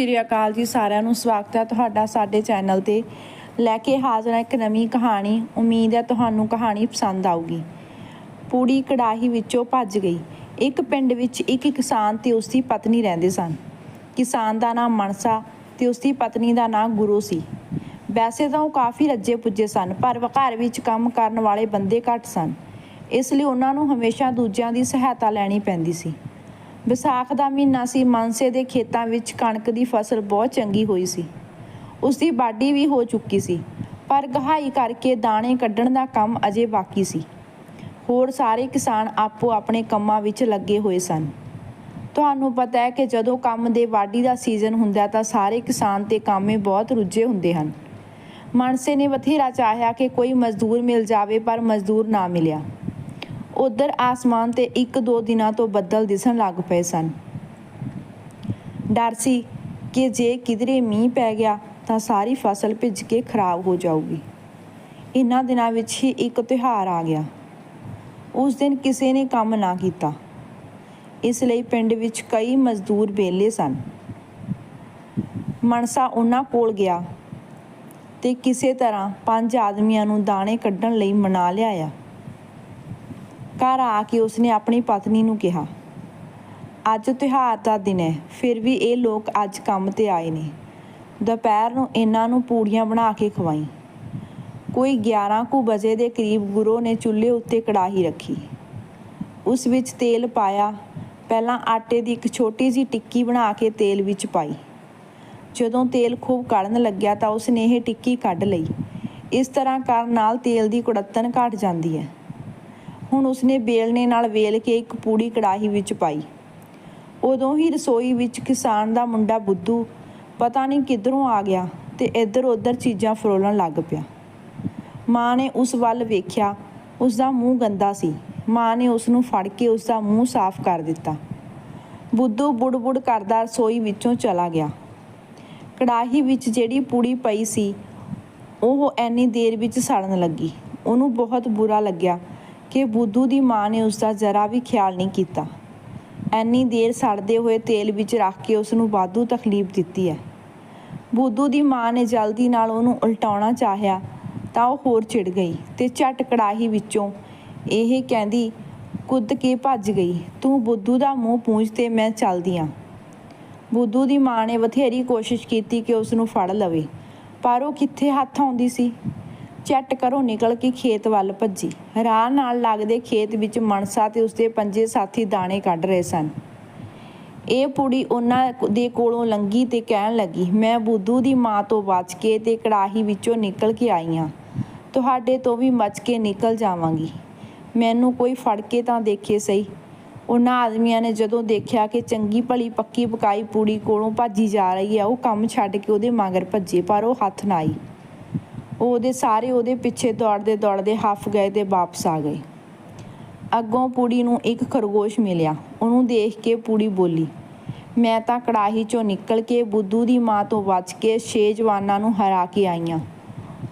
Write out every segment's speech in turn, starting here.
ਸ੍ਰੀ ਅਕਾਲ ਜੀ ਸਾਰਿਆਂ ਨੂੰ ਸਵਾਗਤ ਹੈ ਤੁਹਾਡਾ ਸਾਡੇ ਚੈਨਲ ਤੇ। ਲੈ ਕੇ ਹਾਜ਼ਰ ਹਾਂ ਇੱਕ ਨਵੀਂ ਕਹਾਣੀ। ਉਮੀਦ ਹੈ ਤੁਹਾਨੂੰ ਕਹਾਣੀ ਪਸੰਦ ਆਊਗੀ। ਪੂੜੀ ਕੜਾਹੀ ਵਿੱਚੋਂ ਭੱਜ ਗਈ। ਇੱਕ ਪਿੰਡ ਵਿੱਚ ਇੱਕ ਕਿਸਾਨ ਤੇ ਉਸ ਦੀ ਪਤਨੀ ਰਹਿੰਦੇ ਸਨ। ਕਿਸਾਨ ਦਾ ਨਾਮ ਮਨਸਾ ਤੇ ਉਸ ਦੀ ਪਤਨੀ ਦਾ ਨਾਮ ਗੁਰੂ ਸੀ। ਵੈਸੇ ਤਾਂ ਉਹ ਕਾਫੀ ਰੱਜੇ ਪੁੱਜੇ ਸਨ, ਪਰ ਘਰ ਵਿੱਚ ਕੰਮ ਕਰਨ ਵਾਲੇ ਬੰਦੇ ਘੱਟ ਸਨ। ਇਸ ਲਈ ਉਹਨਾਂ ਨੂੰ ਹਮੇਸ਼ਾ ਦੂਜਿਆਂ ਦੀ ਸਹਾਇਤਾ ਲੈਣੀ ਪੈਂਦੀ ਸੀ। ਵਿਸਾਖ ਦਾ ਮਹੀਨਾ ਸੀ, ਮਾਨਸੇ ਦੇ ਖੇਤਾਂ ਵਿੱਚ ਕਣਕ ਦੀ ਫਸਲ ਬਹੁਤ ਚੰਗੀ ਹੋਈ ਸੀ। ਉਸ ਦੀ ਬਾਡੀ ਵੀ ਹੋ ਚੁੱਕੀ ਸੀ, ਪਰ ਗਹਾਈ ਕਰਕੇ ਦਾਣੇ ਕੱਢਣ ਦਾ ਕੰਮ ਅਜੇ ਬਾਕੀ ਸੀ। ਹੋਰ ਸਾਰੇ ਕਿਸਾਨ ਆਪੋ ਆਪਣੇ ਕੰਮਾਂ ਵਿੱਚ ਲੱਗੇ ਹੋਏ ਸਨ। ਤੁਹਾਨੂੰ ਪਤਾ ਹੈ ਕਿ ਜਦੋਂ ਕੰਮ ਦੇ ਵਾਢੀ ਦਾ ਸੀਜ਼ਨ ਹੁੰਦਾ ਤਾਂ ਸਾਰੇ ਕਿਸਾਨ ਤੇ ਕਾਮੇ ਬਹੁਤ ਰੁੱਝੇ ਹੁੰਦੇ ਹਨ। ਮਨਸੇ ਨੇ ਬਥੇਰਾ ਚਾਹਿਆ ਕਿ ਕੋਈ ਮਜ਼ਦੂਰ ਮਿਲ ਜਾਵੇ, ਪਰ ਮਜ਼ਦੂਰ ਨਾ ਮਿਲਿਆ। ਉਧਰ ਆਸਮਾਨ ਤੇ ਇੱਕ ਦੋ ਦਿਨਾਂ ਤੋਂ ਬੱਦਲ ਦਿਸਣ ਲੱਗ ਪਏ ਸਨ। ਡਰ ਸੀ ਕਿ ਜੇ ਕਿਧਰੇ ਮੀਂਹ ਪੈ ਗਿਆ ਤਾਂ ਸਾਰੀ ਫਸਲ ਭਿੱਜ ਕੇ ਖਰਾਬ ਹੋ ਜਾਊਗੀ। ਇਨ੍ਹਾਂ ਦਿਨਾਂ ਵਿੱਚ ਹੀ ਇੱਕ ਤਿਉਹਾਰ ਆ ਗਿਆ। ਉਸ ਦਿਨ ਕਿਸੇ ਨੇ ਕੰਮ ਨਾ ਕੀਤਾ। ਇਸ ਲਈ ਪਿੰਡ ਵਿੱਚ ਕਈ ਮਜ਼ਦੂਰ ਵਿਹਲੇ ਸਨ। ਮਨਸਾ ਉਹਨਾਂ ਕੋਲ ਗਿਆ ਤੇ ਕਿਸੇ ਤਰ੍ਹਾਂ ਪੰਜ ਆਦਮੀਆਂ ਨੂੰ ਦਾਣੇ ਕੱਢਣ ਲਈ ਮਨਾ ਲਿਆਇਆ। ਘਰ ਆ ਕੇ ਉਸਨੇ ਆਪਣੀ ਪਤਨੀ ਨੂੰ ਕਿਹਾ, ਅੱਜ ਤਿਉਹਾਰ ਦਾ ਦਿਨ ਹੈ, ਫਿਰ ਵੀ ਇਹ ਲੋਕ ਅੱਜ ਕੰਮ ਤੇ ਆਏ ਨੇ। ਦੁਪਹਿਰ ਨੂੰ ਇਹਨਾਂ ਨੂੰ ਪੂੜੀਆਂ ਬਣਾ ਕੇ ਖਵਾਈ। ਕੋਈ 11 ਕੁ ਵਜੇ ਦੇ ਕਰੀਬ ਗੁਰੂ ਨੇ ਚੁੱਲ੍ਹੇ ਉੱਤੇ ਕੜਾਹੀ ਰੱਖੀ। ਉਸ ਵਿੱਚ ਤੇਲ ਪਾਇਆ, ਪਹਿਲਾਂ ਆਟੇ ਦੀ ਇੱਕ ਛੋਟੀ ਜਿਹੀ ਟਿੱਕੀ ਬਣਾ ਕੇ ਤੇਲ ਵਿੱਚ ਪਾਈ। ਜਦੋਂ ਤੇਲ ਖੂਬ ਕੜਨ ਲੱਗਿਆ ਤਾਂ ਉਸਨੇ ਇਹ ਟਿੱਕੀ ਕੱਢ ਲਈ। ਇਸ ਤਰ੍ਹਾਂ ਕਰਨ ਨਾਲ ਤੇਲ ਦੀ ਕੁੜੱਤਣ ਘਟ ਜਾਂਦੀ ਹੈ। ਹੁਣ ਉਸਨੇ ਬੇਲਣੇ ਨਾਲ ਵੇਲ ਕੇ ਇੱਕ ਪੂੜੀ ਕੜਾਹੀ ਵਿੱਚ ਪਾਈ। ਉਦੋਂ ਹੀ ਰਸੋਈ ਵਿੱਚ ਕਿਸਾਨ ਦਾ ਮੁੰਡਾ ਬੁੱਧੂ ਪਤਾ ਨਹੀਂ ਕਿੱਧਰੋਂ ਆ ਗਿਆ ਤੇ ਇੱਧਰ ਉੱਧਰ ਚੀਜ਼ਾਂ ਫਰੋਲਣ ਲੱਗ ਪਿਆ। ਮਾਂ ਨੇ ਉਸ ਵੱਲ ਵੇਖਿਆ ਉਸ ਦਾ ਮੂੰਹ ਗੰਦਾ ਸੀ। ਮਾਂ ਨੇ ਉਸ ਨੂੰ ਫੜ ਕੇ ਉਸ ਦਾ ਮੂੰਹ ਸਾਫ਼ ਕਰ ਦਿੱਤਾ। ਬੁੱਧੂ ਬੁੜ-ਬੁੜ ਕਰਦਾ ਰਸੋਈ ਵਿੱਚੋਂ ਚਲਾ ਗਿਆ। ਕੜਾਹੀ ਵਿੱਚ ਜਿਹੜੀ ਪੂੜੀ ਪਈ ਸੀ, ਉਹ ਐਨੀ ਦੇਰ ਵਿੱਚ ਸੜਨ ਲੱਗੀ। ਉਹਨੂੰ ਬਹੁਤ ਬੁਰਾ ਲੱਗਿਆ ਕਿ ਬੁੱਧੂ ਦੀ ਮਾਂ ਨੇ ਉਸ ਦਾ ਜ਼ਰਾ ਵੀ ਖਿਆਲ ਨਹੀਂ ਕੀਤਾ। ਐਨੀ ਦੇਰ ਸੜਦੇ ਹੋਏ ਤੇਲ ਵਿੱਚ ਰੱਖ ਕੇ ਉਸ ਨੂੰ ਵਾਧੂ ਤਕਲੀਫ ਦਿੱਤੀ ਹੈ। ਬੁੱਧੂ ਦੀ ਮਾਂ ਨੇ ਜਲਦੀ ਨਾਲ ਉਹਨੂੰ ਉਲਟਾਉਣਾ ਚਾਹਿਆ ਤਾਂ ਉਹ ਹੋਰ ਚਿੜ ਗਈ ਤੇ ਝਟ ਕੜਾਹੀ ਵਿੱਚੋਂ ਇਹ ਕਹਿੰਦੀ, ਕੁੱਦ ਕੇ ਭੱਜ ਗਈ? ਤੂੰ ਬੁੱਧੂ ਦਾ ਮੂੰਹ ਪੂੰਝ ਤੇ ਮੈਂ ਚੱਲਦੀ ਆਂ। ਬੁੱਧੂ ਦੀ ਮਾਂ ਨੇ ਬਥੇਰੀ ਕੋਸ਼ਿਸ਼ ਕੀਤੀ ਕਿ ਉਸ ਨੂੰ ਫੜ ਲਵੇ, ਪਰ ਉਹ ਕਿੱਥੇ ਹੱਥ ਆਉਂਦੀ ਸੀ? ਝੱਟ ਕਰੋ, ਨਿਕਲ ਕੇ ਖੇਤ ਵੱਲ ਭੱਜੀ। ਰਾਹ ਨਾਲ ਲੱਗਦੇ ਖੇਤ ਵਿੱਚ ਮਨਸਾ ਤੇ ਉਸਦੇ ਪੰਜੇ ਸਾਥੀ ਦਾਣੇ ਕੱਢ ਰਹੇ ਸਨ। ਇਹ ਪੁੜੀ ਉਹਨਾਂ ਦੇ ਕੋਲੋਂ ਲੰਗੀ ਤੇ ਕਹਿਣ ਲੱਗੀ, ਮੈਂ ਬੁੱਧੂ ਦੀ ਮਾਂ ਤੋਂ ਬਚ ਕੇ ਤੇ ਕੜਾਹੀ ਵਿੱਚੋਂ ਨਿਕਲ ਕੇ ਆਈ ਹਾਂ ਤੁਹਾਡੇ ਤੋਂ ਵੀ ਮੱਚ ਕੇ ਨਿਕਲ ਜਾਵਾਂਗੀ। ਮੈਨੂੰ ਕੋਈ ਫੜ ਕੇ ਤਾਂ ਦੇਖੇ ਸਹੀ? ਉਹਨਾਂ ਆਦਮੀਆਂ ਨੇ ਜਦੋਂ ਦੇਖਿਆ ਕਿ ਚੰਗੀ ਭਲੀ ਪੱਕੀ ਪਕਾਈ ਪੂੜੀ ਕੋਲੋਂ ਭੱਜੀ ਜਾ ਰਹੀ ਹੈ ਉਹ ਕੰਮ ਛੱਡ ਕੇ ਉਹਦੇ ਮਗਰ ਭੱਜੇ, ਪਰ ਉਹ ਹੱਥ ਨਾ ਆਈ। ਉਹ ਉਹਦੇ ਸਾਰੇ ਉਹਦੇ ਪਿੱਛੇ ਦੌੜਦੇ ਦੌੜਦੇ ਹੱਫ ਗਏ ਤੇ ਵਾਪਸ ਆ ਗਏ। ਅੱਗੋਂ ਪੂੜੀ ਨੂੰ ਇੱਕ ਖਰਗੋਸ਼ ਮਿਲਿਆ। ਉਹਨੂੰ ਦੇਖ ਕੇ ਪੂੜੀ ਬੋਲੀ, ਮੈਂ ਤਾਂ ਕੜਾਹੀ ਚੋਂ ਨਿਕਲ ਕੇ ਬੁੱਧੂ ਦੀ ਮਾਂ ਤੋਂ ਬਚ ਕੇ ਛੇ ਜਵਾਨਾਂ ਨੂੰ ਹਰਾ ਕੇ ਆਈਆਂ।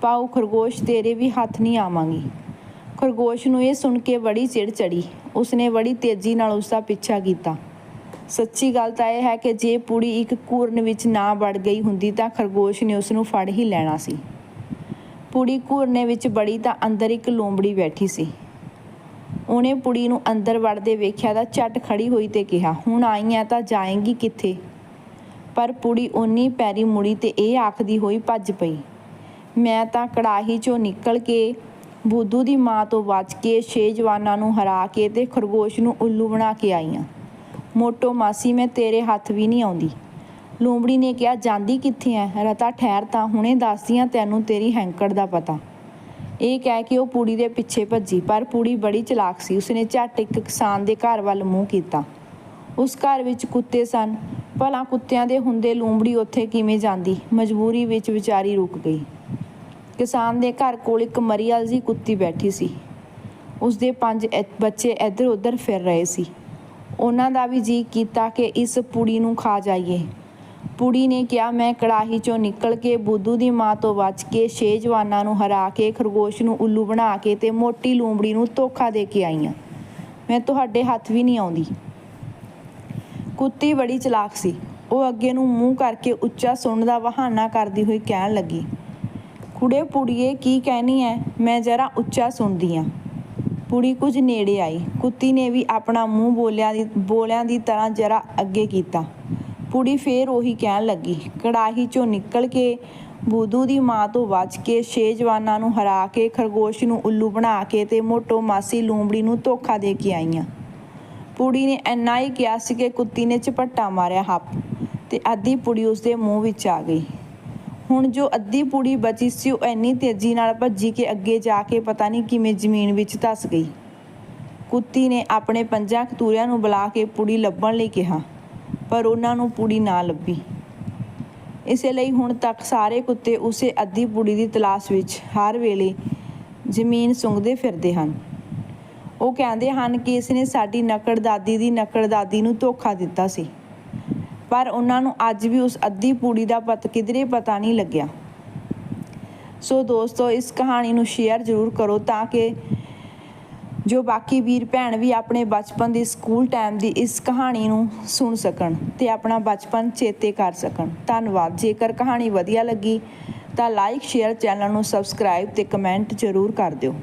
ਪਾਉ ਖਰਗੋਸ਼, ਤੇਰੇ ਵੀ ਹੱਥ ਨਹੀਂ ਆਵਾਂਗੀ। ਖਰਗੋਸ਼ ਨੂੰ ਇਹ ਸੁਣ ਕੇ ਬੜੀ ਚਿੜ ਚੜੀ। ਉਸਨੇ ਬੜੀ ਤੇਜ਼ੀ ਨਾਲ ਉਸ ਦਾ ਪਿੱਛਾ ਕੀਤਾ। ਸੱਚੀ ਗੱਲ ਤਾਂ ਇਹ ਹੈ ਕਿ ਜੇ ਪੂੜੀ ਇੱਕ ਕੂਰਨ ਵਿੱਚ ਨਾ ਵੜ ਗਈ ਹੁੰਦੀ ਤਾਂ ਖਰਗੋਸ਼ ਨੇ ਉਸ ਨੂੰ ਫੜ ਹੀ ਲੈਣਾ ਸੀ। ਪੁੜੀ ਘੂਰਨੇ ਵਿੱਚ ਬੜੀ ਤਾਂ ਅੰਦਰ ਇੱਕ ਲੋਂਬੜੀ ਬੈਠੀ ਸੀ। ਉਹਨੇ ਪੁੜੀ ਨੂੰ ਅੰਦਰ ਵੜਦੇ ਵੇਖਿਆ ਤਾਂ ਝਟ ਖੜੀ ਹੋਈ ਤੇ ਕਿਹਾ, ਹੁਣ ਆਈ ਐ ਤਾਂ ਜਾਏਂਗੀ ਕਿੱਥੇ? ਪਰ ਪੁੜੀ ਓਨੀ ਪੈਰੀ ਮੁੜੀ ਤੇ ਇਹ ਆਖਦੀ ਹੋਈ ਭੱਜ ਪਈ। ਮੈਂ ਤਾਂ ਕੜਾਹੀ ਚੋਂ ਨਿਕਲ ਕੇ ਬੁੱਧੂ ਦੀ ਮਾਂ ਤੋਂ ਬਚ ਕੇ ਛੇ ਜਵਾਨਾਂ ਨੂੰ ਹਰਾ ਕੇ ਤੇ ਖਰਗੋਸ਼ ਨੂੰ ਉੱਲੂ ਬਣਾ ਕੇ ਆਈ ਆਂ। ਮੋਟੋ ਮਾਸੀ, ਮੈਂ ਤੇਰੇ ਹੱਥ ਵੀ ਨਹੀਂ ਆਉਂਦੀ। ਲੂੰਬੜੀ ਨੇ ਕਿਹਾ, ਜਾਂਦੀ ਕਿੱਥੇ ਐ? ਰਤਾ ਠਹਿਰ ਤਾਂ, ਹੁਣੇ ਦੱਸਦੀਆਂ ਤੈਨੂੰ ਤੇਰੀ ਹੈਂਕੜ ਦਾ ਪਤਾ। ਇਹ ਕਹਿ ਕੇ ਉਹ ਪੂੜੀ ਦੇ ਪਿੱਛੇ ਭੱਜੀ, ਪਰ ਪੂੜੀ ਬੜੀ ਚਲਾਕ ਸੀ। ਉਸਨੇ ਝੱਟ ਇੱਕ ਕਿਸਾਨ ਦੇ ਘਰ ਵੱਲ ਮੂੰਹ ਕੀਤਾ। ਉਸ ਘਰ ਵਿੱਚ ਕੁੱਤੇ ਸਨ। ਭਲਾ ਕੁੱਤਿਆਂ ਦੇ ਹੁੰਦੇ ਲੂੰਬੜੀ ਉੱਥੇ ਕਿਵੇਂ ਜਾਂਦੀ? ਮਜਬੂਰੀ ਵਿੱਚ ਵਿਚਾਰੀ ਰੁਕ ਗਈ। ਕਿਸਾਨ ਦੇ ਘਰ ਕੋਲ ਇੱਕ ਮਰੀਅਲ ਜੀ ਕੁੱਤੀ ਬੈਠੀ ਸੀ। ਉਸ ਦੇ ਪੰਜ ਬੱਚੇ ਇੱਧਰ ਉੱਧਰ ਫਿਰ ਰਹੇ ਸੀ। ਉਹਨਾਂ ਦਾ ਵੀ ਜੀ ਕੀਤਾ ਕਿ ਇਸ ਪੁੜੀ ਨੂੰ ਖਾ ਜਾਈਏ। ਪੁੜੀ ਨੇ ਕਿਹਾ, ਮੈਂ ਕੜਾਹੀ ਚੋਂ ਨਿਕਲ ਕੇ ਬੁੱਧੂ ਦੀ ਮਾਂ ਤੋਂ ਬਚ ਕੇ ਛੇ ਜਵਾਨਾਂ ਨੂੰ ਹਰਾ ਕੇ, ਖਰਗੋਸ਼ ਨੂੰ ਉੱਲੂ ਬਣਾ ਕੇ ਤੇ ਮੋਟੀ ਲੂੰਬੜੀ ਨੂੰ ਧੋਖਾ ਦੇ ਕੇ ਆਈ ਹਾਂ ਮੈਂ ਤੁਹਾਡੇ ਹੱਥ ਵੀ ਨਹੀਂ ਆਉਂਦੀ। ਕੁੱਤੀ ਬੜੀ ਚਲਾਕ ਸੀ। ਉਹ ਅੱਗੇ ਨੂੰ ਮੂੰਹ ਕਰਕੇ ਉੱਚਾ ਸੁਣਨ ਦਾ ਬਹਾਨਾ ਕਰਦੀ ਹੋਈ ਕਹਿਣ ਲੱਗੀ, ਕੁੜੇ ਪੁੜੀਏ, ਕੀ ਕਹਿਣੀ ਐ? ਮੈਂ ਜਰਾ ਉੱਚਾ ਸੁਣਦੀ ਆ। ਪੁੜੀ ਕੁਝ ਨੇੜੇ ਆਈ। ਕੁੱਤੀ ਨੇ ਵੀ ਆਪਣਾ ਮੂੰਹ ਬੋਲਿਆਂ ਦੀ ਬੋਲਿਆਂ ਦੀ ਤਰ੍ਹਾਂ ਜਰਾ ਅੱਗੇ ਕੀਤਾ। ਕੁੜੀ ਫੇਰ ਉਹੀ ਕਹਿਣ ਲੱਗੀ। ਕੜਾਹੀ ਚੋਂ ਨਿਕਲ ਕੇ ਬੂਦੂ ਦੀ ਮਾਂ ਤੋਂ ਬਚ ਕੇ ਛੇ ਜਵਾਨਾਂ ਨੂੰ ਹਰਾ ਕੇ ਖਰਗੋਸ਼ ਨੂੰ ਉੱਲੂ ਬਣਾ ਕੇ ਤੇ ਮੋਟੋ ਮਾਸੀ ਲੂੰਬੜੀ ਨੂੰ ਧੋਖਾ ਦੇ ਕੇ ਆਈਆਂ। ਪੁੜੀ ਨੇ ਇੰਨਾ ਹੀ ਕਿਹਾ ਸੀ ਕਿ ਕੁੱਤੀ ਨੇ ਝਪੱਟਾ ਮਾਰਿਆ ਹੱਪ ਤੇ ਅੱਧੀ ਪੁੜੀ ਉਸਦੇ ਮੂੰਹ ਵਿੱਚ ਆ ਗਈ। ਹੁਣ ਜੋ ਅੱਧੀ ਪੁੜੀ ਬਚੀ ਸੀ ਉਹ ਇੰਨੀ ਤੇਜ਼ੀ ਨਾਲ ਭੱਜੀ ਕਿ ਅੱਗੇ ਜਾ ਕੇ ਪਤਾ ਨਹੀਂ ਕਿਵੇਂ ਜ਼ਮੀਨ ਵਿੱਚ ਧਸ ਗਈ। ਕੁੱਤੀ ਨੇ ਆਪਣੇ ਪੰਜਾਂ ਕਤੂਰਿਆਂ ਨੂੰ ਬੁਲਾ ਕੇ ਪੁੜੀ ਲੱਭਣ ਲਈ ਕਿਹਾ। ਪਰ ਉਹਨਾਂ ਨੂੰ ਪੁੜੀ ਨਾ ਲੱਭੀ। ਇਸੇ ਲਈ ਹੁਣ ਤੱਕ ਸਾਰੇ ਕੁੱਤੇ ਉਸੇ ਅੱਧੀ ਪੁੜੀ ਦੀ ਤਲਾਸ਼ ਵਿੱਚ ਹਰ ਵੇਲੇ ਜ਼ਮੀਨ ਸੁੰਘਦੇ ਫਿਰਦੇ ਹਨ। ਉਹ ਕਹਿੰਦੇ ਹਨ ਕਿ ਇਸ ਨੇ ਸਾਡੀ ਨਕੜ ਦਾਦੀ ਦੀ ਨਕੜ ਦਾਦੀ ਨੂੰ ਧੋਖਾ ਦਿੱਤਾ ਸੀ। ਪਰ ਉਹਨਾਂ ਨੂੰ ਅੱਜ ਵੀ ਉਸ ਅੱਧੀ ਪੂੜੀ ਦਾ ਪਤ ਕਿਧਰੇ ਪਤਾ ਨਹੀਂ ਲੱਗਿਆ। ਸੋ ਦੋਸਤੋ, ਇਸ ਕਹਾਣੀ ਨੂੰ ਸ਼ੇਅਰ ਜ਼ਰੂਰ ਕਰੋ ਤਾਂ ਕਿ ਜੋ ਬਾਕੀ ਵੀਰ ਭੈਣ ਵੀ ਆਪਣੇ ਬਚਪਨ ਦੀ ਸਕੂਲ ਟਾਈਮ ਦੀ ਇਸ ਕਹਾਣੀ ਨੂੰ ਸੁਣ ਸਕਣ ਤੇ ਆਪਣਾ ਬਚਪਨ ਚੇਤੇ ਕਰ ਸਕਣ। ਧੰਨਵਾਦ। ਜੇਕਰ ਕਹਾਣੀ ਵਧੀਆ ਲੱਗੀ ਤਾਂ ਲਾਈਕ ਸ਼ੇਅਰ ਚੈਨਲ ਨੂੰ ਸਬਸਕ੍ਰਾਈਬ ਤੇ ਕਮੈਂਟ ਜ਼ਰੂਰ ਕਰ ਦਿਓ।